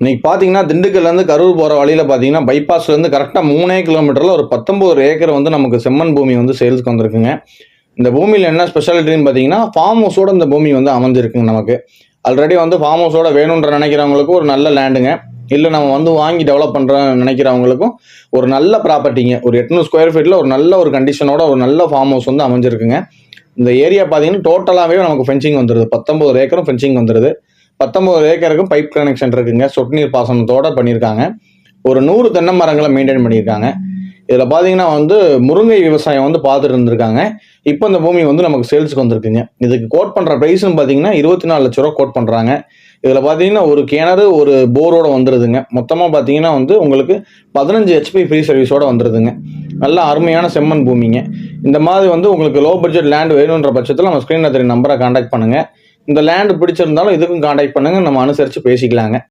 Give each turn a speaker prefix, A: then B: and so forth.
A: இன்னைக்கு பார்த்தீங்கன்னா திண்டுக்கல்லேருந்து கரூர் போகிற வழியில் பார்த்தீங்கன்னா பைபாஸ்லேருந்து கரெக்டாக மூணே கிலோமீட்டரில் ஒரு பத்தொம்பது ஏக்கர் வந்து நமக்கு செம்மண் பூமி வந்து சேல்ஸ்க்கு வந்திருக்குங்க. இந்த பூமியில் என்ன ஸ்பெஷாலிட்டின்னு பார்த்தீங்கன்னா ஃபார்ம் ஹவுஸோட இந்த பூமி வந்து அமைஞ்சிருக்குங்க நமக்கு. ஆல்ரெடி வந்து ஃபார்ம் ஹவுஸோட வேணுன்ற நினைக்கிறவங்களுக்கும் ஒரு நல்ல லேண்டுங்க இல்லை நம்ம வந்து வாங்கி டெவலப் பண்ணுறோம் நினைக்கிறவங்களுக்கும் ஒரு நல்ல ப்ராப்பர்ட்டிங்க ஒரு எட்நூறு ஸ்கொயர் ஃபீட்டில் ஒரு நல்ல ஒரு கண்டிஷனோட ஒரு நல்ல ஃபார்ம் ஹவுஸ் வந்து அமைஞ்சிருக்குங்க. இந்த ஏரியா பார்த்தீங்கன்னா டோட்டலாகவே நமக்கு ஃபென்சிங் வந்துடுது பத்தொம்பது ஏக்கரும் ஃபென்சிங் வந்துடுது பத்தொம்பது ஏக்கருக்கும் பைப் கனெக்ஷன் இருக்குங்க. சொட்டு நீர் பாசனத்தோடு பண்ணியிருக்காங்க. ஒரு நூறு தென்னை மரங்களை மெயின்டைன் பண்ணியிருக்காங்க. இதில் பார்த்தீங்கன்னா வந்து முருங்கை விவசாயம் வந்து பார்த்துட்டு இருந்திருக்காங்க. இப்போ இந்த பூமி வந்து நமக்கு சேல்ஸுக்கு வந்திருக்குங்க. இதுக்கு கோட் பண்ணுற ப்ரைஸ்னு பார்த்தீங்கன்னா இருபத்தி நாலு லட்ச ரூபா கோட் பண்ணுறாங்க இதில் பார்த்தீங்கன்னா ஒரு கிணறு ஒரு போரோடு வந்துடுதுங்க மொத்தமாக பார்த்தீங்கன்னா வந்து உங்களுக்கு பதினஞ்சு ஹெச்பி ஃப்ரீ சர்வீஸோடு வந்துடுதுங்க நல்ல அருமையான செம்மண் பூமிங்க. இந்த மாதிரி வந்து உங்களுக்கு லோ பட்ஜெட் லேண்ட் வேணுன்ற பட்சத்தில் நம்ம ஸ்க்ரீனில் தெரிய நம்பரை காண்டாக்ட் பண்ணுங்கள் இந்த லேண்ட் பிடிச்சிருந்தாலும் இதுக்கும் காண்டாக்ட் பண்ணுங்கள் நம்ம அனுசரித்து பேசிக்கலாங்க.